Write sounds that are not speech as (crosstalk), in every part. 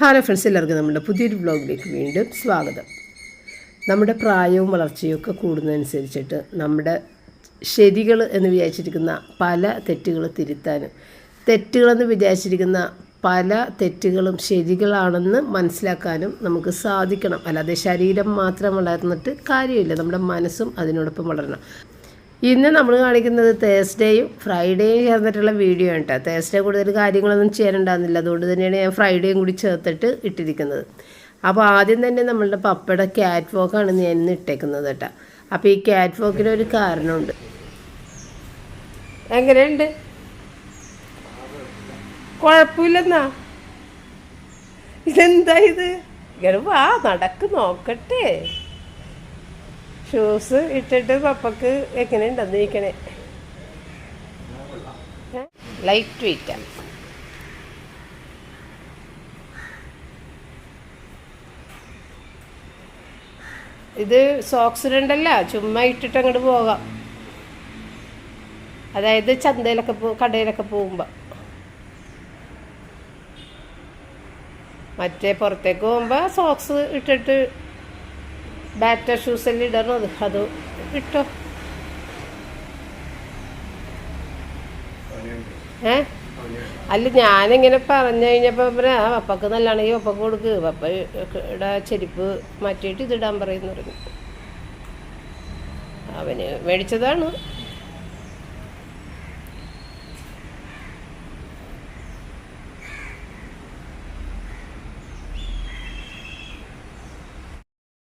Hello friends എല്ലാവർക്കും നമ്മുടെ പുതിയൊരു ബ്ലോഗിലേക്ക് വീണ്ടും സ്വാഗതം. നമ്മുടെ പ്രായവും വളർച്ചയും ഒക്കെ കൂടുന്നതനുസരിച്ചിട്ട് നമ്മുടെ ശരികൾ എന്ന് വിചാരിച്ചിരിക്കുന്ന പല തെറ്റുകൾ തിരുത്താനും തെറ്റുകളെന്ന് വിചാരിച്ചിരിക്കുന്ന പല തെറ്റുകളും ശരികളാണെന്ന് മനസ്സിലാക്കാനും നമുക്ക് സാധിക്കണം. അല്ലാതെ ശരീരം മാത്രം വളർന്നിട്ട് കാര്യമില്ല. നമ്മുടെ മനസ്സും അതിനോടൊപ്പം വളരണം. ഇന്ന് നമ്മൾ കാണിക്കുന്നത് തേഴ്സ്ഡേയും ഫ്രൈഡേയും ചേർന്നിട്ടുള്ള വീഡിയോ ആണ് കേട്ടോ തേഴ്സ്ഡേ കൂടുതൽ കാര്യങ്ങളൊന്നും ചെയ്യാനുണ്ടാകുന്നില്ല. അതുകൊണ്ട് തന്നെയാണ് ഞാൻ ഫ്രൈഡേയും കൂടി ചേർത്തിട്ട് ഇട്ടിരിക്കുന്നത്. അപ്പോൾ ആദ്യം തന്നെ നമ്മളുടെ പപ്പയുടെ ക്യാറ്റ് വോക്കാണ് ഞാൻ ഇന്ന് ഇട്ടേക്കുന്നത് കേട്ടോ അപ്പോൾ ഈ ക്യാറ്റ് വോക്കിന് ഒരു കാരണമുണ്ട്. എങ്ങനെയുണ്ട്? കുഴപ്പമില്ലെന്നാ? ഇതെന്താ ഇത്? ഇങ്ങനെ വാ നടക്ക് നോക്കട്ടെ. ഷൂസ് ഇട്ടിട്ട് പപ്പക്ക് എങ്ങനെ ഉണ്ടെന്ന് ഇരിക്കണേ ലൈറ്റ് വെയിറ്റാ ഇത് സോക്സ് സോക്സിലുണ്ടല്ല ചുമ്മാ ഇട്ടിട്ട് അങ്ങോട്ട് പോകാം. അതായത് ചന്തയിലൊക്കെ പോ കടയിലൊക്കെ പോകുമ്പോൾ മറ്റേ പുറത്തേക്ക് പോകുമ്പോൾ സോക്സ് ഇട്ടിട്ട് ബാറ്റർ ഷൂസെല്ലാം ഇടണം? അത് അത് ഇട്ടോ. ഏ? അല്ല ഞാനിങ്ങനെ പറഞ്ഞു കഴിഞ്ഞപ്പോൾ പിന്നെ ആ പപ്പക്ക് നല്ലതാണെങ്കിൽ പപ്പക്ക് കൊടുക്ക്. ഇടാ ചെരുപ്പ് മാറ്റിയിട്ട് ഇതിടാൻ പറയുന്നു പറഞ്ഞു. അവന് മേടിച്ചതാണ്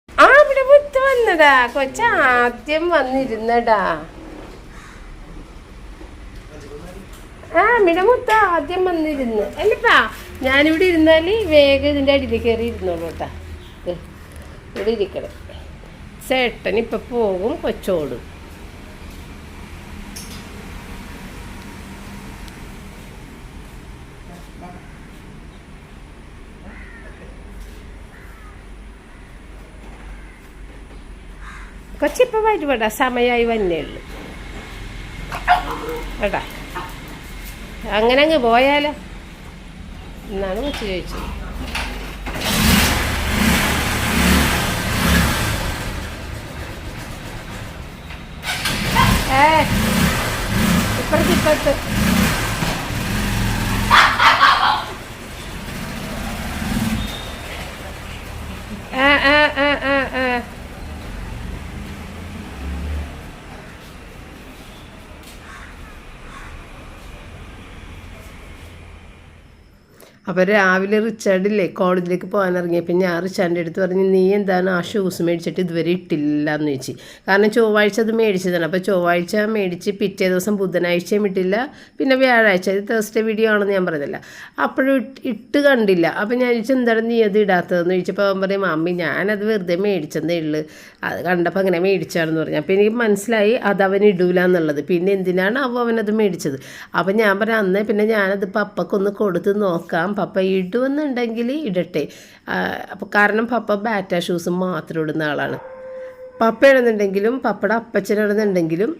ആ ഇവിടെ മുത്ത് വന്നടാ കൊച്ച ആദ്യം വന്നിരുന്നടാ. ആ മിടമുത്ത മുത്ത ആദ്യം വന്നിരുന്ന്. അല്ലപ്പാ ഞാനിവിടെ ഇരുന്നാൽ വേഗം ഇതിന്റെ അടിയിൽ കയറി ഇരുന്നോളൂ ഇവിടെ ഇരിക്കണം ചേട്ടൻ ഇപ്പൊ പോകും കൊച്ചോടും. കൊച്ചിപ്പോൾ വരുവാടാ സമയമായി വന്നേ ഉള്ളു. കേട്ടാ അങ്ങനെ അങ്ങ് പോയാലോ? എന്നാണ് കൊച്ചു ചോദിച്ചത്. ഏ ഇപ്പുറത്ത് ഇപ്പുറത്ത് ആ ആ ആ ആ ആ അപ്പോൾ രാവിലെ റിച്ചാർഡില്ലേ കോളേജിലേക്ക് പോകാൻ ഇറങ്ങിയപ്പോൾ ഞാൻ റിച്ചാർഡിന്റെ അടുത്ത് പറഞ്ഞു നീ എന്താണ് ആ ഷൂസ് മേടിച്ചിട്ട് ഇതുവരെ ഇട്ടില്ല എന്ന് ചോദിച്ചു. കാരണം ചൊവ്വാഴ്ച അത് മേടിച്ചതാണ്. അപ്പോൾ ചൊവ്വാഴ്ച മേടിച്ച് പിറ്റേ ദിവസം ബുധനാഴ്ചയും ഇട്ടില്ല. പിന്നെ വ്യാഴാഴ്ച ഇത് തേഴ്സ്ഡേ വീഡിയോ ആണെന്ന് ഞാൻ പറഞ്ഞില്ല. അപ്പോഴും ഇട്ട് കണ്ടില്ല. അപ്പോൾ ഞാൻ ചോദിച്ചു എന്താണ് നീ അത് ഇടാത്തതെന്ന്? ചോദിച്ചപ്പോൾ അവൻ പറയും മമ്മി ഞാനത് വെറുതെ മേടിച്ചതേ ഉള്ളു. അത് കണ്ടപ്പോൾ അങ്ങനെ മേടിച്ചാണെന്ന് പറഞ്ഞു. അപ്പോൾ എനിക്ക് മനസ്സിലായി അത് അവൻ ഇടൂല എന്നുള്ളത് പിന്നെ എന്തിനാണ് അവ അത് മേടിച്ചത്? അപ്പോൾ ഞാൻ പറഞ്ഞു അന്നേ പിന്നെ ഞാനത് പപ്പക്കൊന്ന് കൊടുത്ത് നോക്കാം. പപ്പ ഇടുമെന്നുണ്ടെങ്കിൽ ഇടട്ടെ. അപ്പോൾ കാരണം പപ്പ ബാറ്റ ഷൂസ് മാത്രം ഇടുന്ന ആളാണ്. പപ്പയാണെന്നുണ്ടെങ്കിലും പപ്പയുടെ അപ്പച്ചൻ ഇടുന്നുണ്ടെങ്കിലും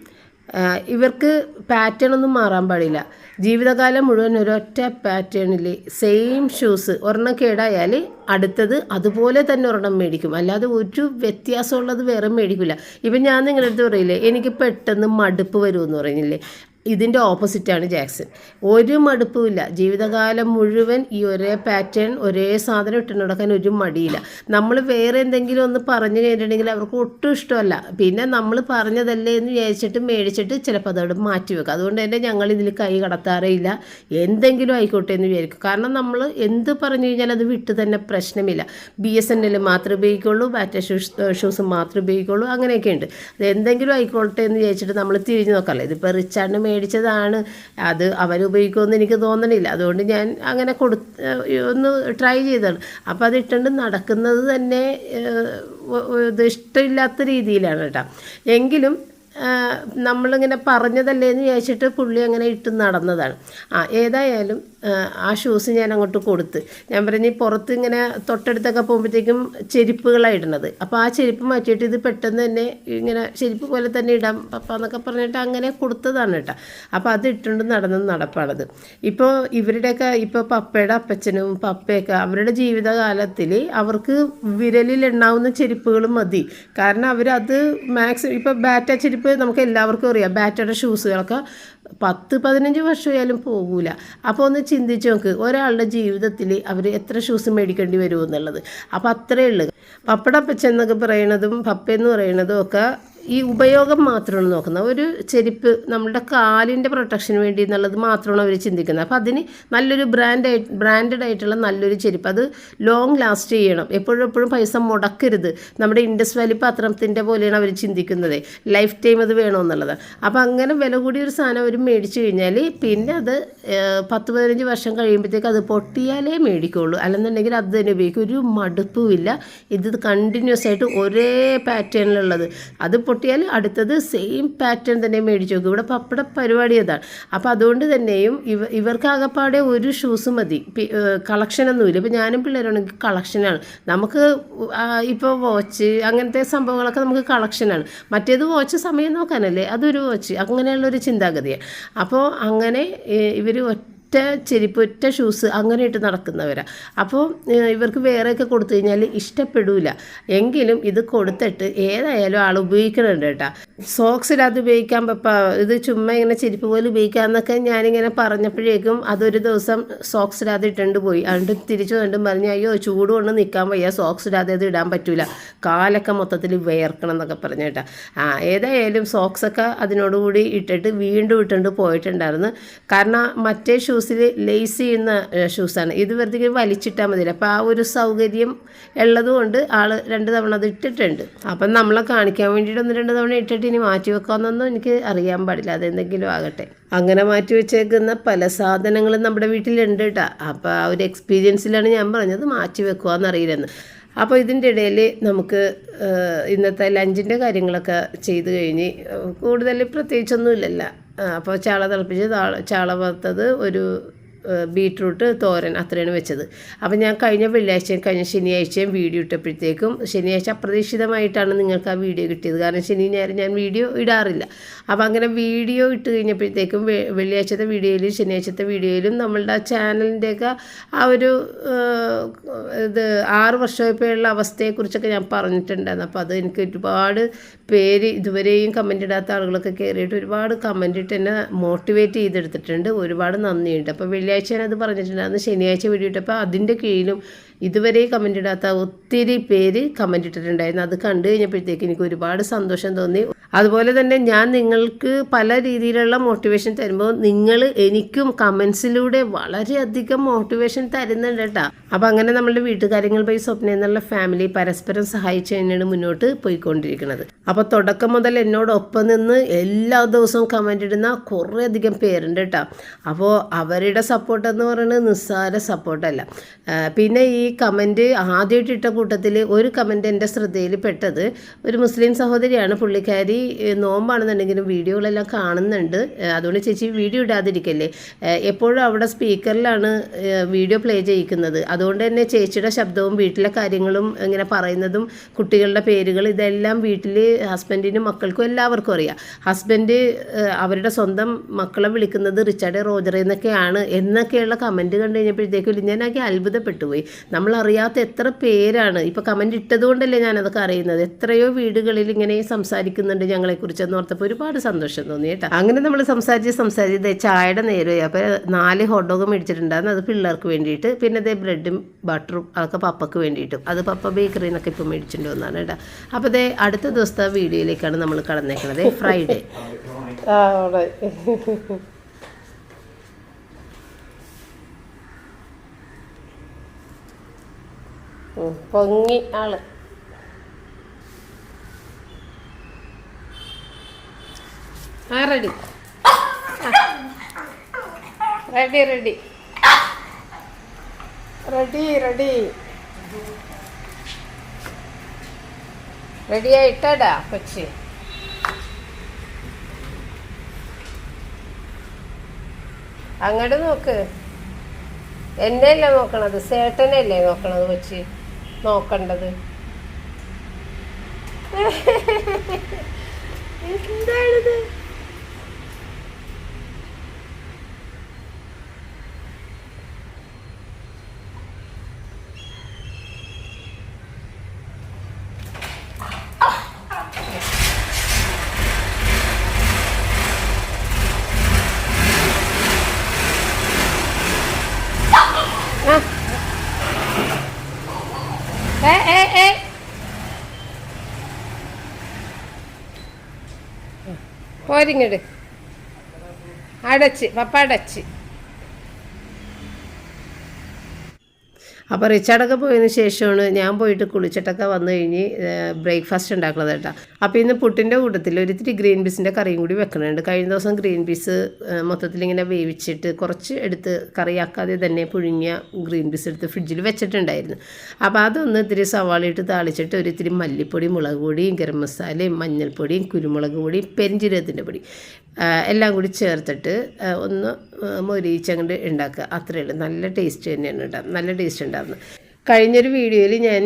ഇവർക്ക് പാറ്റേൺ ഒന്നും മാറാൻ പാടില്ല. ജീവിതകാലം മുഴുവൻ ഒരൊറ്റ പാറ്റേണിൽ സെയിം ഷൂസ് ഒരെണ്ണം കേടായാൽ അടുത്തത് അതുപോലെ തന്നെ ഒരെണ്ണം മേടിക്കും. അല്ലാതെ ഒരു വ്യത്യാസമുള്ളത് വേറെ മേടിക്കില്ല ഇപ്പം ഞാൻ നിങ്ങളുടെ അടുത്ത് പറയില്ലേ എനിക്ക് പെട്ടെന്ന് മടുപ്പ് വരുമെന്ന് പറയുന്നില്ലേ ഇതിന്റെ ഓപ്പോസിറ്റാണ് ജാക്സൺ. ഒരു മടുപ്പുമില്ല. ജീവിതകാലം മുഴുവൻ ഈ ഒരേ പാറ്റേൺ ഒരേ സാധനം ഇട്ട് നടക്കാൻ ഒരു മടിയില്ല. നമ്മൾ വേറെ എന്തെങ്കിലും ഒന്ന് പറഞ്ഞു കഴിഞ്ഞിട്ടുണ്ടെങ്കിൽ അവർക്ക് ഒട്ടും ഇഷ്ടമല്ല. പിന്നെ നമ്മൾ പറഞ്ഞതല്ലേ എന്ന് വിചാരിച്ചിട്ട് മേടിച്ചിട്ട് ചിലപ്പോൾ അതോട് മാറ്റി വെക്കും. അതുകൊണ്ട് തന്നെ ഞങ്ങൾ ഇതിൽ കൈ കടത്താറേ ഇല്ല. എന്തെങ്കിലും ആയിക്കോട്ടെ എന്ന് വിചാരിക്കും. കാരണം നമ്മൾ എന്ത് പറഞ്ഞു കഴിഞ്ഞാൽ അത് വിട്ട് തന്നെ പ്രശ്നമില്ല. ബി എസ് എൻ എൽ മാത്രമേ ഉപയോഗിക്കുള്ളൂ ബാറ്റ ഷൂസ് ഷൂസ് മാത്രമേ ഉപയോഗിക്കുള്ളൂ അങ്ങനെയൊക്കെ ഉണ്ട് അത് എന്തെങ്കിലും ആയിക്കോട്ടെ എന്ന് വിചാരിച്ചിട്ട് നമ്മൾ തിരിഞ്ഞു നോക്കാമല്ലോ ഇതിപ്പോൾ റിച്ചാർഡിന് മേടിച്ചതാണ്. അത് അവരുപയോഗിക്കുമെന്ന് എനിക്ക് തോന്നണില്ല. അതുകൊണ്ട് ഞാൻ അങ്ങനെ കൊടു ഒന്ന് ട്രൈ ചെയ്തതാണ് അപ്പോൾ അത് ഇട്ടുകൊണ്ട് നടക്കുന്നത് തന്നെ ഇത് ഇഷ്ടമില്ലാത്ത രീതിയിലാണ് കേട്ടോ. എങ്കിലും നമ്മളിങ്ങനെ പറഞ്ഞതല്ലേ എന്ന് വിചാരിച്ചിട്ട് പുള്ളി അങ്ങനെ ഇട്ട് നടന്നതാണ്. ആ ഏതായാലും ആ ഷൂസ് ഞാൻ അങ്ങോട്ട് കൊടുത്ത്. ഞാൻ പറഞ്ഞ് പുറത്ത് ഇങ്ങനെ തൊട്ടടുത്തൊക്കെ പോകുമ്പോഴത്തേക്കും ചെരുപ്പുകളാണ് ഇടുന്നത്. അപ്പോൾ ആ ചെരുപ്പ് മാറ്റിയിട്ട് ഇത് പെട്ടെന്ന് തന്നെ ഇങ്ങനെ ചെരുപ്പ് പോലെ തന്നെ ഇടാം പപ്പ എന്നൊക്കെ പറഞ്ഞിട്ട് അങ്ങനെ കൊടുത്തതാണ് കേട്ടോ. അപ്പോൾ അത് ഇട്ടുകൊണ്ട് നടന്ന നടപ്പാണത്. ഇപ്പോൾ ഇവരുടെയൊക്കെ ഇപ്പോൾ പപ്പയുടെ അപ്പച്ചനും പപ്പയൊക്കെ അവരുടെ ജീവിതകാലത്തിൽ അവർക്ക് വിരലിൽ എണ്ണാവുന്ന ചെരുപ്പുകൾ മതി. കാരണം അവരത് മാക്സിമം ഇപ്പോൾ ബാറ്റ ചെരുപ്പ് നമുക്ക് എല്ലാവർക്കും അറിയാം. ബാറ്റയുടെ ഷൂസുകളൊക്കെ പത്ത് പതിനഞ്ച് വർഷമായാലും പോകൂല. അപ്പോൾ ഒന്ന് ചിന്തിച്ച് നോക്ക് ഒരാളുടെ ജീവിതത്തിൽ അവർ എത്ര ഷൂസ് മേടിക്കേണ്ടി വരുമെന്നുള്ളത് അപ്പോൾ അത്രയേ ഉള്ളൂ. പപ്പടപ്പച്ച എന്നൊക്കെ പറയണതും പപ്പയെന്ന് പറയണതും ഒക്കെ ഈ ഉപയോഗം മാത്രമാണ് നോക്കുന്നത്. ഒരു ചെരുപ്പ് നമ്മുടെ കാലിന്റെ പ്രൊട്ടക്ഷന് വേണ്ടി എന്നുള്ളത് മാത്രമാണ് അവർ ചിന്തിക്കുന്നത്. അപ്പോൾ അതിന് നല്ലൊരു ബ്രാൻഡ് ബ്രാൻഡഡ് ആയിട്ടുള്ള നല്ലൊരു ചെരുപ്പ്. അത് ലോങ് ലാസ്റ്റ് ചെയ്യണം. എപ്പോഴും എപ്പോഴും പൈസ മുടക്കരുത്. നമ്മുടെ ഇൻഡസ് വാലി പത്രത്തിന്റെ പോലെയാണ് അവർ ചിന്തിക്കുന്നത്. ലൈഫ് ടൈം അത് വേണമെന്നുള്ളത് അപ്പോൾ അങ്ങനെ വില കൂടിയ ഒരു സാധനം അവർ മേടിച്ചു കഴിഞ്ഞാൽ പിന്നെ അത് പത്ത് പതിനഞ്ച് വർഷം കഴിയുമ്പോഴത്തേക്ക് അത് പൊട്ടിയാലേ മേടിക്കുള്ളൂ. അല്ലെന്നുണ്ടെങ്കിൽ അത് തന്നെ ഉപയോഗിക്കും. ഒരു മടുപ്പുമില്ല ഇത് കണ്ടിന്യൂസ് ആയിട്ട് ഒരേ പാറ്റേണിലുള്ളത് അത് പൊട്ടിയാൽ അടുത്തത് സെയിം പാറ്റേൺ തന്നെ മേടിച്ചു നോക്കും ഇവിടെ പപ്പട പരിപാടി അതാണ്. അപ്പോൾ അതുകൊണ്ട് തന്നെയും ഇവ ഇവർക്കാകപ്പാടെ ഒരു ഷൂസ് മതി. കളക്ഷനൊന്നുമില്ല ഇപ്പോൾ ഞാനും പിള്ളേരാണെങ്കിൽ കളക്ഷനാണ് നമുക്ക് ഇപ്പോൾ വാച്ച് അങ്ങനത്തെ സംഭവങ്ങളൊക്കെ നമുക്ക് കളക്ഷനാണ് മറ്റേത് വാച്ച് സമയം നോക്കാനല്ലേ? അതൊരു വാച്ച് അങ്ങനെയുള്ളൊരു ചിന്താഗതിയാണ് അപ്പോൾ അങ്ങനെ ഇവർ ഒറ്റ ചെരുപ്പ് ഒറ്റ ഷൂസ് അങ്ങനെ ഇട്ട് നടക്കുന്നവരാണ് അപ്പോൾ ഇവർക്ക് വേറെയൊക്കെ കൊടുത്തു കഴിഞ്ഞാൽ ഇഷ്ടപ്പെടില്ല എങ്കിലും ഇത് കൊടുത്തിട്ട് ഏതായാലും ആൾ ഉപയോഗിക്കുന്നുണ്ട് കേട്ടോ. സോക്സ് ഉപയോഗിക്കാൻ പപ്പാ ഇത് ചുമ്മാ ഇങ്ങനെ ചെരുപ്പ് പോലെ ഉപയോഗിക്കാമെന്നൊക്കെ ഞാനിങ്ങനെ പറഞ്ഞപ്പോഴേക്കും അതൊരു ദിവസം സോക്സ് ഇല്ലാതെ ഇട്ടുകൊണ്ട് പോയി. അതുകൊണ്ട് തിരിച്ചു കണ്ടും പറഞ്ഞ് അയ്യോ ചൂട് കൊണ്ട് നിൽക്കാൻ വയ്യ സോക്സ് ഇല്ലാതെ അത് ഇടാൻ പറ്റൂല. കാലൊക്കെ മൊത്തത്തിൽ വേർക്കണം എന്നൊക്കെ പറഞ്ഞു കേട്ടോ. ആ ഏതായാലും സോക്സൊക്കെ അതിനോടുകൂടി ഇട്ടിട്ട് വീണ്ടും ഇട്ടുകൊണ്ട് പോയിട്ടുണ്ടായിരുന്നു. കാരണം മറ്റേ ഷൂസിൽ ലേസ് ചെയ്യുന്ന ഷൂസാണ് ഇത് വെറുതെ വലിച്ചിട്ടാൽ മതിയില്ല അപ്പോൾ ആ ഒരു സൗകര്യം ഉള്ളതുകൊണ്ട് ആൾ രണ്ട് തവണ അത് ഇട്ടിട്ടുണ്ട്. അപ്പം നമ്മളെ കാണിക്കാൻ വേണ്ടിയിട്ട് ഒന്ന് രണ്ട് തവണ ഇട്ടിട്ട് ഇനി മാറ്റി വെക്കാമെന്നൊന്നും എനിക്ക് അറിയാൻ പാടില്ല. അതെന്തെങ്കിലും ആകട്ടെ. അങ്ങനെ മാറ്റി വെച്ചേക്കുന്ന പല സാധനങ്ങളും നമ്മുടെ വീട്ടിലുണ്ട് കേട്ടോ അപ്പോൾ ആ ഒരു എക്സ്പീരിയൻസിലാണ് ഞാൻ പറഞ്ഞത് മാറ്റി വെക്കുവാന്നറിയില്ലെന്ന് അപ്പോൾ ഇതിന്റെ ഇടയിൽ നമുക്ക് ഇന്നത്തെ ലഞ്ചിന്റെ കാര്യങ്ങളൊക്കെ ചെയ്ത് കഴിഞ്ഞ് കൂടുതൽ പ്രത്യേകിച്ചൊന്നുമില്ലല്ലോ. അപ്പോൾ ചാള തിളപ്പിച്ച് താള- ചാള വറുത്തത് ഒരു ബീട്രൂട്ട് തോരൻ അത്രയാണ് വെച്ചത്. അപ്പം ഞാൻ കഴിഞ്ഞ വെള്ളിയാഴ്ചയും കഴിഞ്ഞ ശനിയാഴ്ചയും വീഡിയോ ഇട്ടപ്പോഴത്തേക്കും ശനിയാഴ്ച അപ്രതീക്ഷിതമായിട്ടാണ് നിങ്ങൾക്ക് ആ വീഡിയോ കിട്ടിയത്. കാരണം ശനി ഞായർ ഞാൻ വീഡിയോ ഇടാറില്ല. അപ്പോൾ അങ്ങനെ വീഡിയോ ഇട്ട് കഴിഞ്ഞപ്പോഴത്തേക്കും വെള്ളിയാഴ്ചത്തെ വീഡിയോയിലും ശനിയാഴ്ചത്തെ വീഡിയോയിലും നമ്മളുടെ ചാനലിന്റെയൊക്കെ ആ ഒരു ഇത് ആറ് വർഷമായപ്പോഴുള്ള അവസ്ഥയെക്കുറിച്ചൊക്കെ ഞാൻ പറഞ്ഞിട്ടുണ്ടായിരുന്നു. അപ്പോൾ അത് എനിക്ക് ഒരുപാട് പേര് ഇതുവരെയും കമന്റ് ഇടാത്ത ആളുകളൊക്കെ കയറിയിട്ട് ഒരുപാട് കമന്റ് ഇട്ട് എന്നെ മോട്ടിവേറ്റ് ചെയ്തെടുത്തിട്ടുണ്ട്. ഒരുപാട് നന്ദിയുണ്ട്. അപ്പോൾ വെള്ളിയാഴ്ച ഞാൻ അത് പറഞ്ഞിട്ടുണ്ടായിരുന്നു ശനിയാഴ്ച വീഡിയോ ഇട്ടപ്പോൾ അതിന്റെ കീഴിലും ഇതുവരെ കമന്റ് ഇടാത്ത ഒത്തിരി പേര് കമന്റ് ഇട്ടിട്ടുണ്ടായിരുന്നു. അത് കണ്ടു കഴിഞ്ഞപ്പോഴത്തേക്ക് എനിക്ക് ഒരുപാട് സന്തോഷം തോന്നി. അതുപോലെ തന്നെ ഞാൻ നിങ്ങൾക്ക് പല രീതിയിലുള്ള മോട്ടിവേഷൻ തരുമ്പോൾ നിങ്ങൾ എനിക്കും കമൻസിലൂടെ വളരെയധികം മോട്ടിവേഷൻ തരുന്നുണ്ട് കേട്ടോ. അപ്പം അങ്ങനെ നമ്മളുടെ വീട്ടുകാര്യങ്ങൾ പോയി സ്വപ്നം എന്നുള്ള ഫാമിലി പരസ്പരം സഹായിച്ചു തന്നെയാണ് മുന്നോട്ട് പോയിക്കൊണ്ടിരിക്കുന്നത്. അപ്പോൾ തുടക്കം മുതൽ എന്നോടൊപ്പം നിന്ന് എല്ലാ ദിവസവും കമന്റ് ഇടുന്ന കുറേയധികം പേരുണ്ട് കേട്ടോ. അപ്പോൾ അവരുടെ സപ്പോർട്ട് എന്ന് പറയുന്നത് നിസ്സാര സപ്പോർട്ടല്ല പിന്നെ ഈ കമന്റ് ആദ്യമായിട്ട് ഇട്ട കൂട്ടത്തിൽ ഒരു കമന്റ് എന്റെ ശ്രദ്ധയിൽ പെട്ടത്. ഒരു മുസ്ലിം സഹോദരിയാണ് പുള്ളിക്കാരി നോമ്പാണെന്നുണ്ടെങ്കിലും വീഡിയോകളെല്ലാം കാണുന്നുണ്ട്. അതുകൊണ്ട് ചേച്ചി വീഡിയോ ഇടാതിരിക്കല്ലേ? എപ്പോഴും അവിടെ സ്പീക്കറിലാണ് വീഡിയോ പ്ലേ ചെയ്യിക്കുന്നത്. അതുകൊണ്ട് തന്നെ ചേച്ചിയുടെ ശബ്ദവും വീട്ടിലെ കാര്യങ്ങളും ഇങ്ങനെ പറയുന്നതും കുട്ടികളുടെ പേരുകൾ ഇതെല്ലാം വീട്ടിൽ ഹസ്ബൻഡിനും മക്കൾക്കും എല്ലാവർക്കും അറിയാം. ഹസ്ബൻഡ് അവരുടെ സ്വന്തം മക്കളെ വിളിക്കുന്നത് റിച്ചാർഡ് റോജർ എന്നൊക്കെയാണ് എന്നൊക്കെയുള്ള കമന്റ് കണ്ടു കഴിഞ്ഞപ്പോഴത്തേക്കും ഞാനാകെ അത്ഭുതപ്പെട്ടു പോയി. നമ്മൾ അറിയാത്ത എത്ര പേരാണ്. ഇപ്പോൾ കമന്റ് ഇട്ടതുകൊണ്ടല്ലേ ഞാനതൊക്കെ അറിയുന്നത്. എത്രയോ വീടുകളിൽ ഇങ്ങനെ സംസാരിക്കുന്നുണ്ട് ഞങ്ങളെക്കുറിച്ചെന്ന് ഓർത്തപ്പോൾ ഒരുപാട് സന്തോഷം തോന്നി കേട്ടോ. അങ്ങനെ നമ്മൾ സംസാരിച്ച് സംസാരിച്ച് ചായയുടെ നേരമായി. അപ്പോൾ നാല് ഹോട്ട് ഡോഗ് മേടിച്ചിട്ടുണ്ടായിരുന്നു. അത് പിള്ളേർക്ക് വേണ്ടിയിട്ട്. പിന്നെ അതേ ബ്രെഡും ബട്ടറും അതൊക്കെ പപ്പയ്ക്ക് വേണ്ടിയിട്ടും. അത് പപ്പ ബേക്കറിയിൽ നിന്നൊക്കെ ഇപ്പോൾ മേടിച്ചിട്ട് വന്നാണ് കേട്ടോ. അപ്പോൾ അതേ അടുത്ത ദിവസത്തെ വീഡിയോയിലേക്കാണ് നമ്മൾ കടന്നേക്കണത്. ഫ്രൈഡേ (laughs) ആ (laughs) അവിടെ ഉം, പൊങ്ങി ആൾ. ആ ready ready. Ready ready. Ready ready ആയിട്ടാടാ കൊച്ചി. അങ്ങോട്ട് നോക്ക്. എന്നെയല്ലേ നോക്കണത്? സേട്ടനല്ലേ നോക്കണത് കൊച്ചി? നോക്കണ്ടത്. എന്താണിത് ആ. ഏ ഏ ഏ പോരിങ്ങട്. അടച്ച് പപ്പ അടച്ച്. അപ്പോൾ റിച്ചാർഡൊക്കെ പോയതിന് ശേഷമാണ് ഞാൻ പോയിട്ട് കുളിച്ചിട്ടൊക്കെ വന്നു കഴിഞ്ഞ് ബ്രേക്ക്ഫാസ്റ്റ് ഉണ്ടാക്കുന്നത് കേട്ടോ. അപ്പോൾ ഇന്ന് പുട്ടിന്റെ കൂട്ടത്തിൽ ഒരിത്തിരി ഗ്രീൻ പീസിന്റെ കറിയും കൂടി വെക്കണുണ്ട് കഴിഞ്ഞ ദിവസം ഗ്രീൻ പീസ് മൊത്തത്തിൽ ഇങ്ങനെ വേവിച്ചിട്ട് കുറച്ച് എടുത്ത് കറിയാക്കാതെ തന്നെ പുഴുങ്ങിയ ഗ്രീൻ പീസ് എടുത്ത് ഫ്രിഡ്ജിൽ വെച്ചിട്ടുണ്ടായിരുന്നു. അപ്പോൾ അതൊന്ന് ഇത്തിരി സവാള ഇട്ട് താളിച്ചിട്ട് ഒരിത്തിരി മല്ലിപ്പൊടി മുളക് പൊടിയും ഗരം മസാലയും മഞ്ഞൾപ്പൊടിയും കുരുമുളക് പൊടിയും പെരിഞ്ചീരകത്തിന്റെ പൊടി എല്ലാം കൂടി ചേർത്തിട്ട് ഒന്ന് മൊരിച്ചങ്ങോട്ട് ഉണ്ടാക്കുക. അത്രയേ ഉള്ളൂ. നല്ല ടേസ്റ്റ് തന്നെയാണ് കേട്ടോ നല്ല ടേസ്റ്റ് ഉണ്ടാകുന്നത് കഴിഞ്ഞൊരു വീഡിയോയിൽ ഞാൻ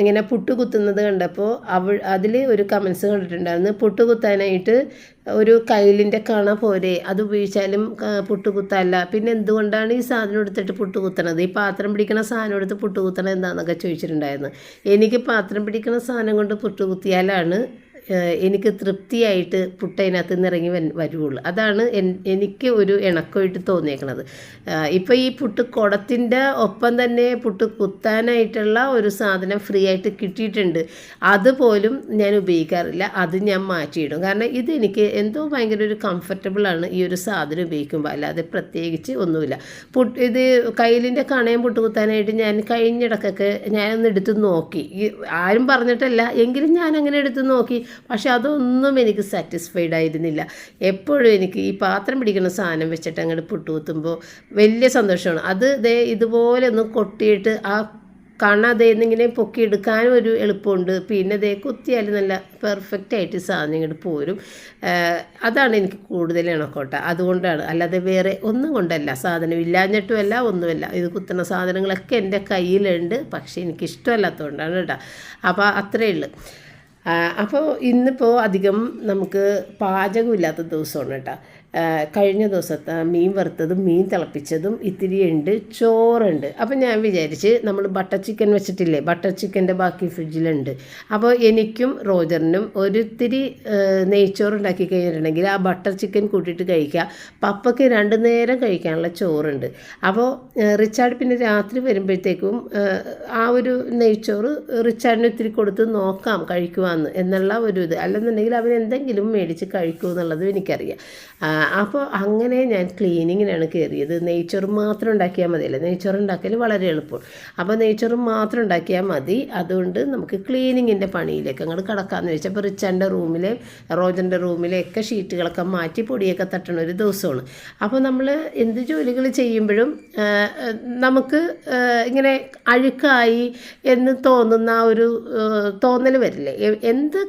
ഇങ്ങനെ പുട്ട് കുത്തുന്നത് കണ്ടപ്പോൾ അവൾ അതിൽ ഒരു കമൻസ് കണ്ടിട്ടുണ്ടായിരുന്നു. പുട്ട് കുത്താനായിട്ട് ഒരു കയ്യിലിന്റെ കണ പോരെ അത് ഉപയോഗിച്ചാലും പുട്ട് കുത്തല്ല പിന്നെ എന്തുകൊണ്ടാണ് ഈ സാധനം എടുത്തിട്ട് പുട്ട് കുത്തണത് ഈ പാത്രം പിടിക്കണ സാധനം എടുത്ത് പുട്ട് കുത്തണത് എന്താണെന്നൊക്കെ ചോദിച്ചിട്ടുണ്ടായിരുന്നു. എനിക്ക് പാത്രം പിടിക്കണ സാധനം കൊണ്ട് പുട്ട് കുത്തിയാലാണ് എനിക്ക് തൃപ്തിയായിട്ട് പുട്ട് അതിനകത്ത് നിന്ന് ഇറങ്ങി വൻ വരുള്ളൂ അതാണ് എനിക്ക് ഒരു ഇണക്കമായിട്ട് തോന്നിയേക്കണത്. ഇപ്പോൾ ഈ പുട്ട് കുടത്തിന്റെ ഒപ്പം തന്നെ പുട്ട് കുത്താനായിട്ടുള്ള ഒരു സാധനം ഫ്രീ ആയിട്ട് കിട്ടിയിട്ടുണ്ട്. അതുപോലും ഞാൻ ഉപയോഗിക്കാറില്ല. അത് ഞാൻ മാറ്റിയിടും. കാരണം ഇത് എനിക്ക് എന്തോ ഭയങ്കര ഒരു കംഫർട്ടബിളാണ് ഈ ഒരു സാധനം ഉപയോഗിക്കുമ്പോൾ അല്ലാതെ പ്രത്യേകിച്ച് ഒന്നുമില്ല. പുട്ട് ഇത് കയ്യിലിന്റെ കണയം പുട്ട് കുത്താനായിട്ട് ഞാൻ കഴിഞ്ഞിടക്കൊക്കെ ഞാനൊന്ന് എടുത്ത് നോക്കി. ആരും പറഞ്ഞിട്ടല്ല. എങ്കിലും ഞാൻ അങ്ങനെ എടുത്ത് നോക്കി. പക്ഷെ അതൊന്നും എനിക്ക് സാറ്റിസ്ഫൈഡ് ആയിരുന്നില്ല. എപ്പോഴും എനിക്ക് ഈ പാത്രം പിടിക്കുന്ന സാധനം വെച്ചിട്ട് അങ്ങോട്ട് പുട്ടുകുത്തുമ്പോൾ വലിയ സന്തോഷമാണ്. അത് ദേ ഇതുപോലെ ഒന്ന് കൊട്ടിയിട്ട് ആ കണ അതേ ഇങ്ങനെ പൊക്കിയെടുക്കാനും ഒരു എളുപ്പമുണ്ട്. പിന്നെ ദേ കുത്തിയാൽ നല്ല പെർഫെക്റ്റ് ആയിട്ട് സാധനം ഇങ്ങോട്ട് പോരും. അതാണ് എനിക്ക് കൂടുതൽ ഇണക്കോട്ട. അതുകൊണ്ടാണ്. അല്ലാതെ വേറെ ഒന്നും കൊണ്ടല്ല. സാധനം ഇല്ലാഞ്ഞിട്ടുമല്ല ഒന്നുമല്ല. ഇത് കുത്തുന്ന സാധനങ്ങളൊക്കെ എന്റെ കയ്യിലുണ്ട്. പക്ഷേ എനിക്ക് ഇഷ്ടമല്ലാത്തതുകൊണ്ടാണ് കേട്ടോ. അപ്പോൾ അത്രയേ ഉള്ളൂ. അപ്പോൾ ഇന്നിപ്പോൾ അധികം നമുക്ക് പാചകമില്ലാത്ത ദിവസമാണ് കേട്ടോ. കഴിഞ്ഞ ദിവസത്തെ മീൻ വറുത്തതും മീൻ തിളപ്പിച്ചതും ഇത്തിരി ഉണ്ട് ചോറുണ്ട്. അപ്പോൾ ഞാൻ വിചാരിച്ച് നമ്മൾ ബട്ടർ ചിക്കൻ വെച്ചിട്ടില്ലേ? ബട്ടർ ചിക്കന്റെ ബാക്കി ഫ്രിഡ്ജിലുണ്ട് അപ്പോൾ എനിക്കും റോജറിനും ഒരിത്തിരി നെയ്ച്ചോറ് ഉണ്ടാക്കി കഴിഞ്ഞിട്ടുണ്ടെങ്കിൽ ആ ബട്ടർ ചിക്കൻ കൂട്ടിയിട്ട് കഴിക്കുക. പപ്പയ്ക്ക് രണ്ട് നേരം കഴിക്കാനുള്ള ചോറുണ്ട്. അപ്പോൾ റിച്ചാർഡ് പിന്നെ രാത്രി വരുമ്പോഴത്തേക്കും ആ, ഒരു നെയ്ച്ചോറ് റിച്ചാർഡിന് ഇത്തിരി കൊടുത്ത് നോക്കാം കഴിക്കുവാന്ന് എന്നുള്ള ഒരു ഇത്. അല്ലെന്നുണ്ടെങ്കിൽ അവൻ എന്തെങ്കിലും മേടിച്ച് കഴിക്കൂ എന്നുള്ളതും എനിക്കറിയാം അപ്പോൾ അങ്ങനെ ഞാൻ ക്ലീനിങ്ങിനാണ് കയറിയത് നെയ്ച്ചോറ് മാത്രം ഉണ്ടാക്കിയാൽ മതിയല്ലോ. നെയ്ച്ചോറ് ഉണ്ടാക്കൽ വളരെ എളുപ്പം. അപ്പോൾ നെയ്ച്ചോറ് മാത്രം ഉണ്ടാക്കിയാൽ മതി. അതുകൊണ്ട് നമുക്ക് ക്ലീനിങ്ങിന്റെ പണിയിലേക്ക് അങ്ങോട്ട് കിടക്കാമെന്ന് വെച്ചാൽ അപ്പോൾ റിച്ചാന്റെ റൂമിലെ റോജന്റെ റൂമിലെ ഒക്കെ ഷീറ്റുകളൊക്കെ മാറ്റി പൊടിയൊക്കെ തട്ടണ ഒരു ദിവസമാണ്. അപ്പോൾ നമ്മൾ എന്ത് ജോലികൾ ചെയ്യുമ്പോഴും നമുക്ക് ഇങ്ങനെ അഴുക്കായി എന്ന് തോന്നുന്ന ഒരു തോന്നൽ വരില്ലേ? എന്ത്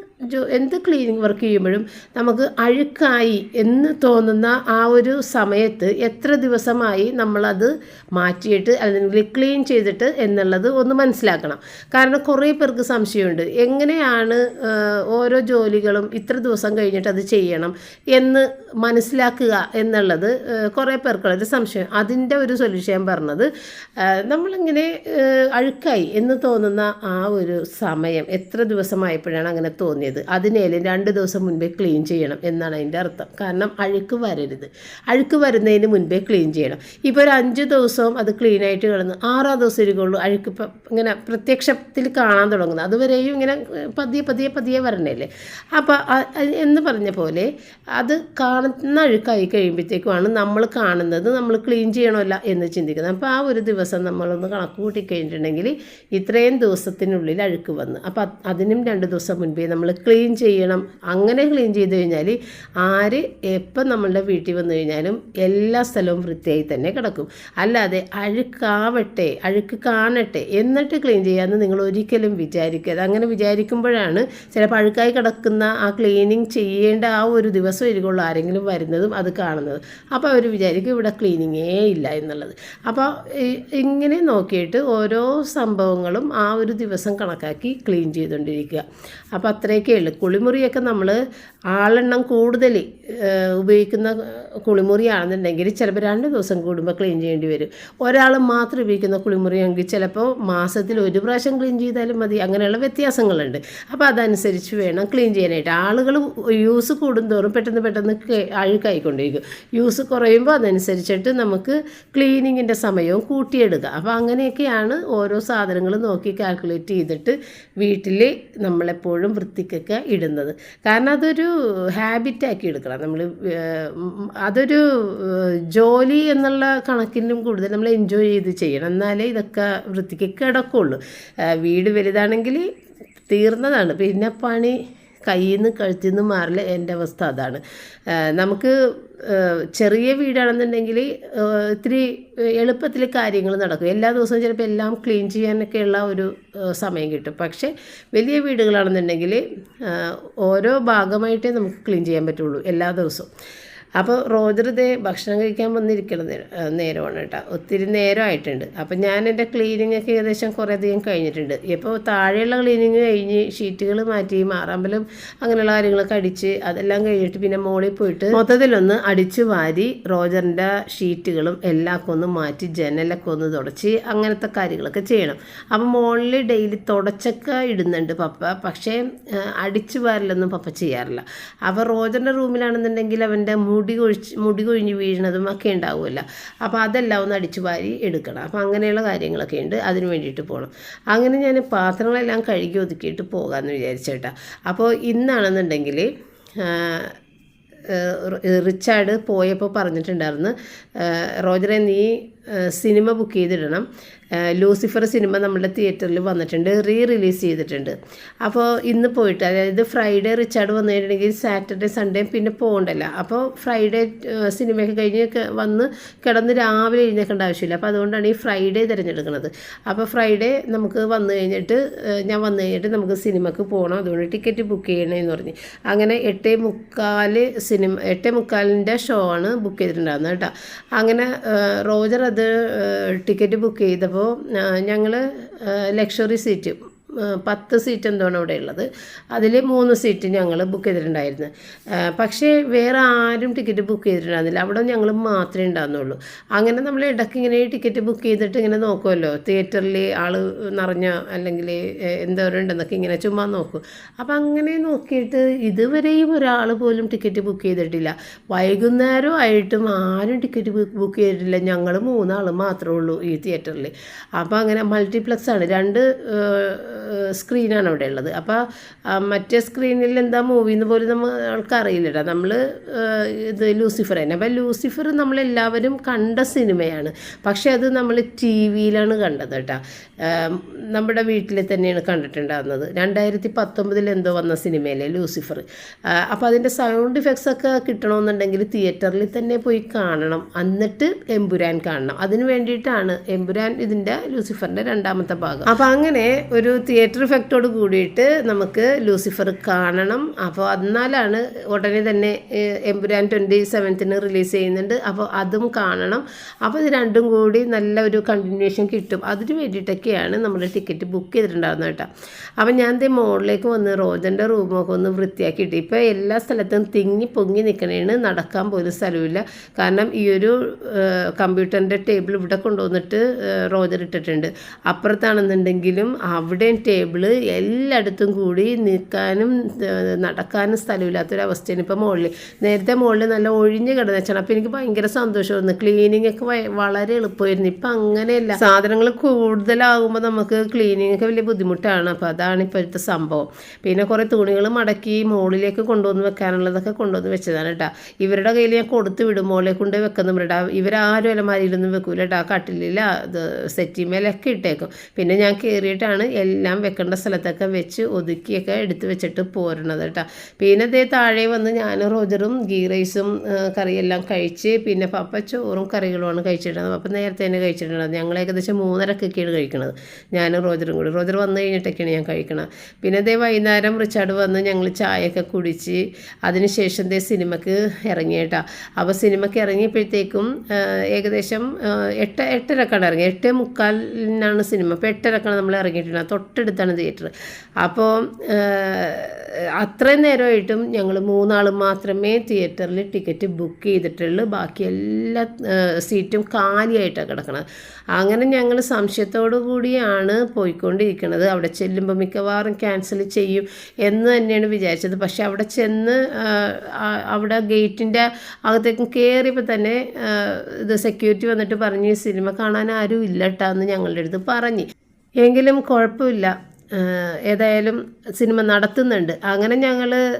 എന്ത് ക്ലീനിങ് വർക്ക് ചെയ്യുമ്പോഴും നമുക്ക് അഴുക്കായി എന്ന് തോന്നുന്ന ആ ഒരു സമയത്ത് എത്ര ദിവസമായി നമ്മളത് മാറ്റിയിട്ട് അല്ലെങ്കിൽ ക്ലീൻ ചെയ്തിട്ട് എന്നുള്ളത് ഒന്ന് മനസ്സിലാക്കണം. കാരണം കുറേ പേർക്ക് സംശയമുണ്ട്. എങ്ങനെയാണ് ഓരോ ജോലികളും ഇത്ര ദിവസം കഴിഞ്ഞിട്ട് അത് ചെയ്യണം എന്ന് മനസ്സിലാക്കുക എന്നുള്ളത് കുറേ പേർക്കുള്ളൊരു സംശയം. അതിന്റെ ഒരു സൊല്യൂഷൻ പറഞ്ഞത് നമ്മളിങ്ങനെ അഴുക്കായി എന്ന് തോന്നുന്ന ആ ഒരു സമയം എത്ര ദിവസമായപ്പോഴാണ് അങ്ങനെ തോന്നിയത്? അതിനേലും രണ്ട് ദിവസം മുൻപേ ക്ലീൻ ചെയ്യണം എന്നാണ് അതിന്റെ അർത്ഥം. കാരണം അഴുക്ക് വരരുത്. അഴുക്ക് വരുന്നതിന് മുൻപേ ക്ലീൻ ചെയ്യണം. ഇപ്പോൾ ഒരു അഞ്ച് ദിവസവും അത് ക്ലീൻ ആയിട്ട് കിടന്ന് ആറാം ദിവസം ഇരിക്കുള്ളൂ അഴുക്ക് ഇങ്ങനെ പ്രത്യക്ഷത്തിൽ കാണാൻ തുടങ്ങുന്നത്. അതുവരെയും ഇങ്ങനെ പതിയെ പതിയെ പതിയെ വരണല്ലേ? അപ്പോൾ എന്ന് പറഞ്ഞ പോലെ അത് കാണുന്ന അഴുക്കായി കഴിയുമ്പോഴത്തേക്കുമാണ് നമ്മൾ കാണുന്നത് നമ്മൾ ക്ലീൻ ചെയ്യണമല്ല എന്ന് ചിന്തിക്കുന്നത്. അപ്പോൾ ആ ഒരു ദിവസം നമ്മളൊന്ന് കണക്ക് കൂട്ടി കഴിഞ്ഞിട്ടുണ്ടെങ്കിൽ ഇത്രയും ദിവസത്തിനുള്ളിൽ അഴുക്ക് വന്ന് അപ്പോൾ അതിനും രണ്ട് ദിവസം മുൻപേ നമ്മൾ ക്ലീൻ ചെയ്യണം. അങ്ങനെ ക്ലീൻ ചെയ്ത് കഴിഞ്ഞാൽ ആര് എപ്പം നമ്മളുടെ വീട്ടിൽ വന്നു കഴിഞ്ഞാലും എല്ലാ സ്ഥലവും വൃത്തിയായി തന്നെ കിടക്കും. അല്ലാതെ അഴുക്കാവട്ടെ അഴുക്ക് കാണട്ടെ എന്നിട്ട് ക്ലീൻ ചെയ്യാമെന്ന് നിങ്ങൾ ഒരിക്കലും വിചാരിക്കരുത്. അങ്ങനെ വിചാരിക്കുമ്പോഴാണ് ചിലപ്പോൾ അഴുക്കായി കിടക്കുന്ന ആ ക്ലീനിങ് ചെയ്യേണ്ട ആ ഒരു ദിവസം ഇരിക്കുള്ളൂ ആരെങ്കിലും വരുന്നതും അത് കാണുന്നത്. അപ്പോൾ അവർ വിചാരിക്കും ഇവിടെ ക്ലീനിങ്ങേ ഇല്ല എന്നുള്ളത്. അപ്പോൾ ഇങ്ങനെ നോക്കിയിട്ട് ഓരോ സംഭവങ്ങളും ആ ഒരു ദിവസം കണക്കാക്കി ക്ലീൻ ചെയ്തുകൊണ്ടിരിക്കുക അപ്പോൾ അത്രയൊക്കെ ഉള്ളു. കുളിമുറിയൊക്കെ നമ്മൾ ആളെണ്ണം കൂടുതൽ ഉപയോഗിക്കുന്ന കുളിമുറിയാണെന്നുണ്ടെങ്കിൽ ചിലപ്പോൾ രണ്ട് ദിവസം കൂടുമ്പോൾ ക്ലീൻ ചെയ്യേണ്ടി വരും. ഒരാൾ മാത്രം ഉപയോഗിക്കുന്ന കുളിമുറിയാണെങ്കിൽ ചിലപ്പോൾ മാസത്തിൽ ഒരു പ്രാവശ്യം ക്ലീൻ ചെയ്താലും മതി. അങ്ങനെയുള്ള വ്യത്യാസങ്ങളുണ്ട്. അപ്പോൾ അതനുസരിച്ച് വേണം ക്ലീൻ ചെയ്യാനായിട്ട്. ആളുകൾ യൂസ് കൂടുന്തോറും പെട്ടെന്ന് പെട്ടെന്ന് അഴുക്കായിക്കൊണ്ടിരിക്കും. യൂസ് കുറയുമ്പോൾ അതനുസരിച്ചിട്ട് നമുക്ക് ക്ലീനിങ്ങിന്റെ സമയവും കൂട്ടിയെടുക്കുക അപ്പോൾ അങ്ങനെയൊക്കെയാണ് ഓരോ സാധനങ്ങൾ നോക്കി കാൽക്കുലേറ്റ് ചെയ്തിട്ട് വീട്ടിൽ നമ്മളെപ്പോഴും വൃത്തിക്കൊക്കെ ഇടുന്നത്. കാരണം അതൊരു ഹാബിറ്റാക്കി എടുക്കണം. നമ്മൾ അതൊരു ജോലി എന്നുള്ള കണക്കിനും കൂടുതൽ നമ്മൾ എൻജോയ് ചെയ്ത് ചെയ്യണം. എന്നാലേ ഇതൊക്കെ വൃത്തിക്കൊക്കെ കിടക്കുള്ളൂ. വീട് വലുതാണെങ്കിൽ തീർന്നതാണ്. പിന്നെ പണി കയ്യിൽ നിന്ന് കഴുത്തിൽ നിന്ന് മാറില്ല എന്റെ അവസ്ഥ അതാണ്. നമുക്ക് ചെറിയ വീടാണെന്നുണ്ടെങ്കിൽ ഇത്തിരി എളുപ്പത്തിൽ കാര്യങ്ങൾ നടക്കും. എല്ലാ ദിവസവും ചിലപ്പോൾ എല്ലാം ക്ലീൻ ചെയ്യാനൊക്കെയുള്ള ഒരു സമയം കിട്ടും. പക്ഷേ വലിയ വീടുകളാണെന്നുണ്ടെങ്കിൽ ഓരോ ഭാഗമായിട്ടേ നമുക്ക് ക്ലീൻ ചെയ്യാൻ പറ്റുള്ളൂ എല്ലാ ദിവസവും. അപ്പോൾ റോജർ ഇതേ ഭക്ഷണം കഴിക്കാൻ വന്നിരിക്കുന്ന നേരം ഏഹ് നേരമാണ് കേട്ടോ. ഒത്തിരി നേരമായിട്ടുണ്ട്. അപ്പോൾ ഞാൻ എന്റെ ക്ലീനിങ് ഒക്കെ ഏകദേശം കുറേ അധികം കഴിഞ്ഞിട്ടുണ്ട്. ഇപ്പോൾ താഴെയുള്ള ക്ലീനിങ് കഴിഞ്ഞ് ഷീറ്റുകൾ മാറ്റി മാറാമ്പലും അങ്ങനെയുള്ള കാര്യങ്ങളൊക്കെ അടിച്ച് അതെല്ലാം കഴിഞ്ഞിട്ട് പിന്നെ മോളിൽ പോയിട്ട് മൊത്തത്തിലൊന്ന് അടിച്ചു വാരി റോജറിന്റെ ഷീറ്റുകളും എല്ലാം ഒക്കെ ഒന്ന് മാറ്റി ജനലൊക്കെ ഒന്ന് തുടച്ച് അങ്ങനത്തെ കാര്യങ്ങളൊക്കെ ചെയ്യണം. അപ്പോൾ മോളിൽ ഡെയിലി തുടച്ചൊക്കെ ഇടുന്നുണ്ട് പപ്പ. പക്ഷേ അടിച്ചു വാരലൊന്നും പപ്പ ചെയ്യാറില്ല. അപ്പോൾ റോജറിന്റെ റൂമിലാണെന്നുണ്ടെങ്കിൽ അവന്റെ മുടി കൊഴിച്ച് മുടി കൊഴിഞ്ഞ് വീഴുന്നതും ഒക്കെ ഉണ്ടാവുമല്ലോ. അപ്പോൾ അതെല്ലാം ഒന്ന് അടിച്ചു വാരി എടുക്കണം. അപ്പോൾ അങ്ങനെയുള്ള കാര്യങ്ങളൊക്കെ ഉണ്ട്. അതിന് വേണ്ടിയിട്ട് പോകണം അങ്ങനെ ഞാൻ പാത്രങ്ങളെല്ലാം കഴുകി ഒതുക്കിയിട്ട് പോകാമെന്ന് വിചാരിച്ചേട്ടാ അപ്പോൾ ഇന്നാണെന്നുണ്ടെങ്കിൽ റിച്ചാർഡ് പോയപ്പോൾ പറഞ്ഞിട്ടുണ്ടായിരുന്നു റോജറെ നീ സിനിമ ബുക്ക് ചെയ്തിടണം. ലൂസിഫർ സിനിമ നമ്മുടെ തിയേറ്ററിൽ വന്നിട്ടുണ്ട്. റീ റിലീസ് ചെയ്തിട്ടുണ്ട്. അപ്പോൾ ഇന്ന് പോയിട്ട് അതായത് ഫ്രൈഡേ റിച്ചാർഡ് വന്നു കഴിഞ്ഞിട്ടുണ്ടെങ്കിൽ സാറ്റർഡേ സൺഡേ പിന്നെ പോകണ്ടല്ലോ അപ്പോൾ ഫ്രൈഡേ സിനിമയൊക്കെ കഴിഞ്ഞ് വന്ന് കിടന്ന് രാവിലെ എഴുന്നേക്കേണ്ട ആവശ്യമില്ല. അപ്പോൾ അതുകൊണ്ടാണ് ഈ ഫ്രൈഡേ തിരഞ്ഞെടുക്കുന്നത്. അപ്പോൾ ഫ്രൈഡേ നമുക്ക് വന്നു കഴിഞ്ഞിട്ട് ഞാൻ വന്നു കഴിഞ്ഞിട്ട് നമുക്ക് സിനിമക്ക് പോകണം അതുകൊണ്ട് ടിക്കറ്റ് ബുക്ക് ചെയ്യണമെന്ന് പറഞ്ഞ്. അങ്ങനെ എട്ടേ മുക്കാൽ സിനിമ എട്ടേ മുക്കാലിന്റെ ഷോ ആണ് ബുക്ക് ചെയ്തിട്ടുണ്ടായിരുന്നത് കേട്ടോ. അങ്ങനെ റോജർ ടിക്കറ്റ് ബുക്ക് ചെയ്തപ്പോൾ ഞങ്ങൾ ലക്ഷറി സീറ്റ് പത്ത് സീറ്റ് എന്താണ് അവിടെ ഉള്ളത്. അതിൽ മൂന്ന് സീറ്റ് ഞങ്ങൾ ബുക്ക് ചെയ്തിട്ടുണ്ടായിരുന്നു. പക്ഷേ വേറെ ആരും ടിക്കറ്റ് ബുക്ക് ചെയ്തിട്ടുണ്ടായിരുന്നില്ല. അവിടെ ഞങ്ങൾ മാത്രമേ ഉണ്ടാകുന്നുള്ളൂ അങ്ങനെ നമ്മൾ ഇടയ്ക്ക് ഇങ്ങനെ ടിക്കറ്റ് ബുക്ക് ചെയ്തിട്ട് ഇങ്ങനെ നോക്കുമല്ലോ തിയേറ്ററിൽ ആൾ നിറഞ്ഞ അല്ലെങ്കിൽ എന്തോരം ഉണ്ടെന്നൊക്കെ ഇങ്ങനെ ചുമ്മാ നോക്കും. അപ്പം അങ്ങനെ നോക്കിയിട്ട് ഇതുവരെയും ഒരാൾ പോലും ടിക്കറ്റ് ബുക്ക് ചെയ്തിട്ടില്ല. വൈകുന്നേരം ആയിട്ടും ആരും ടിക്കറ്റ് ബുക്ക് ചെയ്തിട്ടില്ല. ഞങ്ങൾ മൂന്നാൾ മാത്രമേ ഉള്ളൂ ഈ തിയേറ്ററിൽ അപ്പോൾ അങ്ങനെ മൾട്ടിപ്ലക്സ് ആണ്. രണ്ട് സ്ക്രീനാണ് അവിടെ ഉള്ളത്. അപ്പോൾ മറ്റേ സ്ക്രീനിൽ എന്താ മൂവി എന്ന് പോലും നമ്മൾക്ക് അറിയില്ലട്ടോ നമ്മൾ ഇത് ലൂസിഫർ തന്നെ. അപ്പോൾ ലൂസിഫർ നമ്മളെല്ലാവരും കണ്ട സിനിമയാണ്. പക്ഷേ അത് നമ്മൾ ടി വിയിലാണ് കണ്ടത് കേട്ടോ. നമ്മുടെ വീട്ടിൽ തന്നെയാണ് കണ്ടിട്ടുണ്ടാകുന്നത് രണ്ടായിരത്തി പത്തൊമ്പതിൽ എന്തോ വന്ന സിനിമയല്ലേ ലൂസിഫർ. അപ്പോൾ അതിന്റെ സൗണ്ട് ഇഫക്ട്സ് ഒക്കെ കിട്ടണമെന്നുണ്ടെങ്കിൽ തിയേറ്ററിൽ തന്നെ പോയി കാണണം. എന്നിട്ട് എമ്പുരാൻ കാണണം. അതിന് വേണ്ടിയിട്ടാണ് എമ്പുരാൻ ഇതിന്റെ ലൂസിഫറിന്റെ രണ്ടാമത്തെ ഭാഗം. അപ്പോൾ അങ്ങനെ ഒരു തിയേറ്റർ ഇഫക്റ്റോട് കൂടിയിട്ട് നമുക്ക് ലൂസിഫർ കാണണം. അപ്പോൾ എന്നാലാണ് ഉടനെ തന്നെ എംപുരാൻ ട്വന്റി സെവൻത്തിന് റിലീസ് ചെയ്യുന്നുണ്ട്. അപ്പോൾ അതും കാണണം. അപ്പോൾ ഇത് രണ്ടും കൂടി നല്ല ഒരു കണ്ടിന്യൂഷൻ കിട്ടും. അതിന് വേണ്ടിയിട്ടൊക്കെയാണ് നമ്മൾ ടിക്കറ്റ് ബുക്ക് ചെയ്തിട്ടുണ്ടായിരുന്നത് കേട്ടോ. അപ്പോൾ ഞാൻ ദേ മുകളിലേക്ക് വന്ന് റോജന്റെ റൂമൊക്കെ ഒന്ന് വൃത്തിയാക്കിയിട്ട് ഇപ്പോൾ എല്ലാ സ്ഥലത്തും തിങ്ങി പൊങ്ങി നിൽക്കണേണ് നടക്കാൻ പോലും സ്ഥലമില്ല. കാരണം ഈ ഒരു കമ്പ്യൂട്ടറിന്റെ ടേബിൾ ഇവിടെ കൊണ്ടുവന്നിട്ട് റോജർ ഇട്ടിട്ടുണ്ട്. അപ്പുറത്താണെന്നുണ്ടെങ്കിലും അവിടെയും ടേബിൾ എല്ലായിടത്തും കൂടി നിൽക്കാനും നടക്കാനും സ്ഥലമില്ലാത്തൊരവസ്ഥയാണ് ഇപ്പോൾ മുകളിൽ നേരത്തെ മുകളിൽ നല്ല ഒഴിഞ്ഞ് കിടന്ന് വെച്ചാണ്. അപ്പോൾ എനിക്ക് ഭയങ്കര സന്തോഷമായിരുന്നു. ക്ലീനിങ് ഒക്കെ വളരെ എളുപ്പമായിരുന്നു. ഇപ്പം അങ്ങനെയല്ല. സാധനങ്ങൾ കൂടുതലാകുമ്പോൾ നമുക്ക് ക്ലീനിങ് ഒക്കെ വലിയ ബുദ്ധിമുട്ടാണ്. അപ്പോൾ അതാണ് ഇപ്പോഴത്തെ സംഭവം. പിന്നെ കുറേ തുണികൾ മടക്കി മുകളിലേക്ക് കൊണ്ടുവന്ന് വെക്കാനുള്ളതൊക്കെ കൊണ്ടുവന്ന് വെച്ചതാണ് കേട്ടോ. ഇവരുടെ കയ്യിൽ ഞാൻ കൊടുത്തു വിടും. മുകളിൽ കൊണ്ട് വെക്കുന്ന കേട്ടോ ഇവരാരും അലമാരിയിലൊന്നും വെക്കൂല കേട്ടോ കട്ടിലില്ല സെറ്റിമേലൊക്കെ ഇട്ടേക്കും. പിന്നെ ഞാൻ കയറിയിട്ടാണ് എല്ലാം എല്ലാം വെക്കേണ്ട സ്ഥലത്തൊക്കെ വെച്ച് ഒതുക്കിയൊക്കെ എടുത്ത് വെച്ചിട്ട് പോരണത് കേട്ടോ. പിന്നെ ദേ താഴെ വന്ന് ഞാൻ റോജറും ഗീ റൈസും കറിയെല്ലാം കഴിച്ച് പിന്നെ പപ്പ ചോറും കറികളുമാണ് കഴിച്ചിട്ടുള്ളത് പപ്പ നേരത്തെ തന്നെ കഴിച്ചിട്ടുള്ളത് ഞങ്ങൾ ഏകദേശം മൂന്നരക്കൊക്കെയാണ് കഴിക്കുന്നത് ഞാനും റോജറും കൂടി. റോജർ വന്നു കഴിഞ്ഞിട്ടൊക്കെയാണ് ഞാൻ കഴിക്കണത്. പിന്നെ ദേ വൈകുന്നേരം റിച്ചാർഡ് വന്ന് ഞങ്ങൾ ചായയൊക്കെ കുടിച്ച് അതിനുശേഷം ദേ സിനിമക്ക് ഇറങ്ങിയേട്ടാ അപ്പോൾ സിനിമക്ക് ഇറങ്ങിയപ്പോഴത്തേക്കും ഏകദേശം എട്ട് എട്ടരക്കാണ് ഇറങ്ങി എട്ട് മുക്കാലിനാണ് സിനിമ. അപ്പോൾ എട്ടരക്കാണ് നമ്മൾ ഇറങ്ങിയിട്ടുള്ളത് തൊട്ടടുത്താണ് തിയേറ്റർ. അപ്പോൾ അത്രയും നേരമായിട്ടും ഞങ്ങൾ മൂന്നാൾ മാത്രമേ തിയേറ്ററിൽ ടിക്കറ്റ് ബുക്ക് ചെയ്തിട്ടുള്ളൂ. ബാക്കി എല്ലാ സീറ്റും കാലിയായിട്ടാണ് കിടക്കുന്നത് അങ്ങനെ ഞങ്ങൾ സംശയത്തോടു കൂടിയാണ് പോയിക്കൊണ്ടിരിക്കുന്നത് അവിടെ ചെല്ലുമ്പോൾ മിക്കവാറും ക്യാൻസൽ ചെയ്യും എന്ന് തന്നെയാണ് വിചാരിച്ചത്. പക്ഷെ അവിടെ ചെന്ന് അവിടെ ഗേറ്റിന്റെ അകത്തേക്ക് കയറിയപ്പോൾ തന്നെ ഇത് സെക്യൂരിറ്റി വന്നിട്ട് പറഞ്ഞ് സിനിമ കാണാൻ ആരും ഇല്ലട്ടാന്ന് ഞങ്ങളുടെ അടുത്ത് പറഞ്ഞ്. എങ്കിലും കുഴപ്പമില്ല. ഏതായാലും സിനിമ നടത്തുന്നുണ്ട്. അങ്ങനെ ഞങ്ങൾ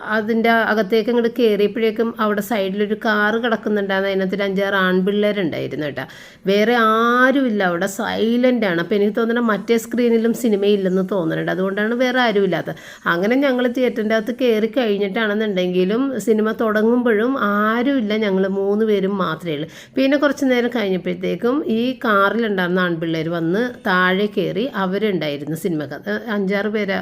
അതിന്റെ അകത്തേക്ക് അങ്ങോട്ട് കയറിയപ്പോഴേക്കും അവിടെ സൈഡിലൊരു കാറ് കിടക്കുന്നുണ്ടായിരുന്നു. അതിനകത്ത് ഒരു അഞ്ചാറ് ആൺപിള്ളേരുണ്ടായിരുന്നു കേട്ടോ. വേറെ ആരുമില്ല. അവിടെ സൈലന്റ് ആണ്. അപ്പോൾ എനിക്ക് തോന്നുന്നത് മറ്റേ സ്ക്രീനിലും സിനിമയില്ലെന്ന് തോന്നുന്നുണ്ട്. അതുകൊണ്ടാണ് വേറെ ആരുമില്ലാത്തത് അങ്ങനെ ഞങ്ങൾ തിയേറ്ററിന്റെ അകത്ത് കയറി കഴിഞ്ഞിട്ടാണെന്നുണ്ടെങ്കിലും സിനിമ തുടങ്ങുമ്പോഴും ആരുമില്ല. ഞങ്ങൾ മൂന്ന് പേരും മാത്രമേ ഉള്ളൂ. പിന്നെ കുറച്ച് നേരം കഴിഞ്ഞപ്പോഴത്തേക്കും ഈ കാറിലുണ്ടായിരുന്ന ആൺപിള്ളേർ വന്ന് താഴെ കയറി അവരുണ്ടായിരുന്നു അത് അഞ്ചാറ് പേര്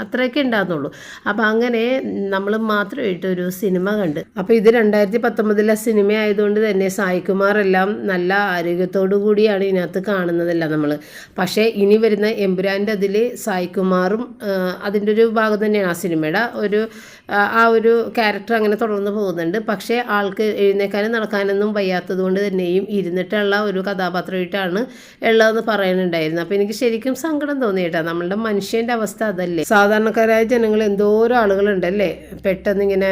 അത്രയൊക്കെ ഉണ്ടാകുന്നുള്ളൂ അപ്പോൾ അങ്ങനെ നമ്മൾ മാത്രമായിട്ട് ഒരു സിനിമ കണ്ട്. അപ്പോൾ ഇത് രണ്ടായിരത്തി പത്തൊമ്പതിലെ സിനിമ ആയതുകൊണ്ട് തന്നെ സായികുമാർ എല്ലാം നല്ല ആരോഗ്യത്തോടു കൂടിയാണ് ഇതിനകത്ത് കാണുന്നതല്ല നമ്മൾ പക്ഷേ ഇനി വരുന്ന എമ്പുരാന്റെ അതിൽ സായികുമാറും അതിന്റെ ഒരു ഭാഗം തന്നെയാണ് ആ സിനിമയുടെ ഒരു ആ, ഒരു ക്യാരക്ടർ അങ്ങനെ തുടർന്ന് പോകുന്നുണ്ട്. പക്ഷേ ആൾക്ക് എഴുന്നേക്കാനും നടക്കാനൊന്നും വയ്യാത്തത് കൊണ്ട് തന്നെയും ഇരുന്നിട്ടുള്ള ഒരു കഥാപാത്രമായിട്ടാണ് ഉള്ളതെന്ന് പറയുന്നുണ്ടായിരുന്നു അപ്പോൾ എനിക്ക് ശരിക്കും സങ്കടം തോന്നിയിട്ടാണ് നമ്മളുടെ മനുഷ്യന്റെ അവസ്ഥ അതല്ലേ? സാധാരണക്കാരായ ജനങ്ങൾ എന്തോരം ആളുകളുണ്ടല്ലേ? പെട്ടെന്ന് ഇങ്ങനെ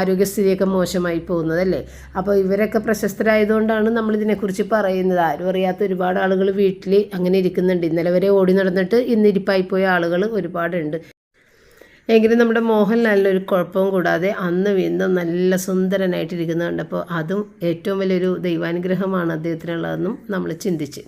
ആരോഗ്യസ്ഥിതിയൊക്കെ മോശമായി പോകുന്നതല്ലേ? അപ്പോൾ ഇവരൊക്കെ പ്രശസ്തരായതുകൊണ്ടാണ് നമ്മൾ ഇതിനെക്കുറിച്ച് പറയുന്നത്. ആരും അറിയാത്ത ഒരുപാട് ആളുകൾ വീട്ടിൽ അങ്ങനെ ഇരിക്കുന്നുണ്ട്. ഇന്നലെ വരെ ഓടി നടന്നിട്ട് ഇന്നിരിപ്പായി പോയ ആളുകൾ ഒരുപാടുണ്ട്. എങ്കിലും നമ്മുടെ മോഹൻലാലിനൊരു കുഴപ്പവും കൂടാതെ അന്ന് വീണ്ടും നല്ല സുന്ദരനായിട്ടിരിക്കുന്നത് കണ്ടപ്പോൾ അതും ഏറ്റവും വലിയൊരു ദൈവാനുഗ്രഹമാണ് അദ്ദേഹത്തിനുള്ളതെന്നും നമ്മൾ ചിന്തിച്ച്.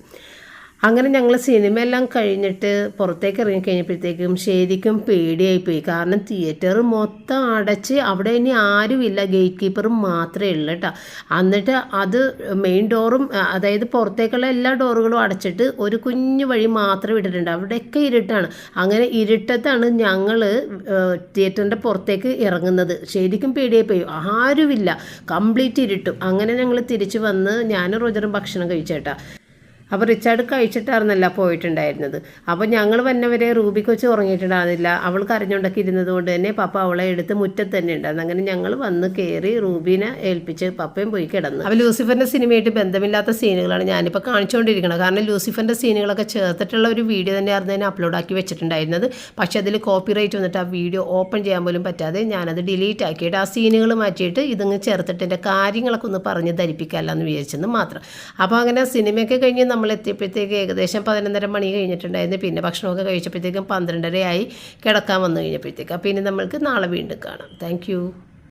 അങ്ങനെ ഞങ്ങൾ സിനിമയെല്ലാം കഴിഞ്ഞിട്ട് പുറത്തേക്ക് ഇറങ്ങി കഴിഞ്ഞപ്പോഴത്തേക്കും ശരിക്കും പേടിയായിപ്പോയി കാരണം തിയേറ്റർ മൊത്തം അടച്ച് അവിടെ ഇനി ആരുമില്ല. ഗേറ്റ് കീപ്പറും മാത്രമേ ഉള്ളൂ കേട്ടോ എന്നിട്ട് അത് മെയിൻ ഡോറും അതായത് പുറത്തേക്കുള്ള എല്ലാ ഡോറുകളും അടച്ചിട്ട് ഒരു കുഞ്ഞു വഴി മാത്രം ഇട്ടിട്ടുണ്ട് അവിടെയൊക്കെ ഇരുട്ടാണ്. അങ്ങനെ ഇരുട്ടത്താണ് ഞങ്ങൾ തിയേറ്ററിന്റെ പുറത്തേക്ക് ഇറങ്ങുന്നത്. ശരിക്കും പേടിയായിപ്പോയി ആരുമില്ല. കംപ്ലീറ്റ് ഇരുട്ടും. അങ്ങനെ ഞങ്ങൾ തിരിച്ചു വന്ന് ഞാനും റോജറും ഭക്ഷണം കഴിച്ചേട്ടാ. അപ്പോൾ റിച്ചാർഡ് കഴിച്ചിട്ടായിരുന്നല്ല പോയിട്ടുണ്ടായിരുന്നത്. അപ്പോൾ ഞങ്ങൾ വന്നവരെ റൂബി കൊച്ച് ഉറങ്ങിയിട്ടുണ്ടായിരുന്നില്ല. അവൾ കരഞ്ഞുണ്ടൊക്കെ ഇരുന്നത് കൊണ്ട് തന്നെ പപ്പ അവളെ എടുത്ത് മുറ്റത്ത് തന്നെ ഉണ്ടായിരുന്നു. അങ്ങനെ ഞങ്ങൾ വന്ന് കയറി റൂബിനെ ഏൽപ്പിച്ച് പപ്പയും പോയി കിടന്നു. അപ്പോൾ ലൂസിഫറിന്റെ സിനിമയായിട്ട് ബന്ധമില്ലാത്ത സീനുകളാണ് ഞാനിപ്പോൾ കാണിച്ചുകൊണ്ടിരിക്കുന്നത്. കാരണം ലൂസിഫറിന്റെ സീനുകളൊക്കെ ചേർത്തിട്ടുള്ള ഒരു വീഡിയോ തന്നെയായിരുന്നു അപ്ലോഡ് ആക്കി വെച്ചിട്ടുണ്ടായിരുന്നത്. പക്ഷേ അതിൽ കോപ്പിറൈറ്റ് വന്നിട്ട് ആ വീഡിയോ ഓപ്പൺ ചെയ്യാൻ പോലും പറ്റാതെ ഞാനത് ഡിലീറ്റ് ആക്കിയിട്ട് ആ സീനുകൾ മാറ്റിയിട്ട് ഇതങ്ങ് ചേർത്തിട്ട് എന്റെ കാര്യങ്ങളൊക്കെ ഒന്ന് പറഞ്ഞ് ധരിപ്പിക്കാമല്ലോ എന്ന് വിചാരിച്ചെന്ന് മാത്രം. അപ്പോൾ അങ്ങനെ സിനിമയൊക്കെ കഴിഞ്ഞ് നമ്മൾ എത്തിയപ്പോഴത്തേക്ക് ഏകദേശം പതിനൊന്നര മണി കഴിഞ്ഞിട്ടുണ്ടായിരുന്നു. പിന്നെ ഭക്ഷണമൊക്കെ കഴിച്ചപ്പോഴത്തേക്കും പന്ത്രണ്ടരയായി കിടക്കാൻ വന്നു കഴിഞ്ഞപ്പോഴത്തേക്ക്. അപ്പോൾ ഇനി നമ്മൾക്ക് നാളെ വീണ്ടും കാണാം. താങ്ക്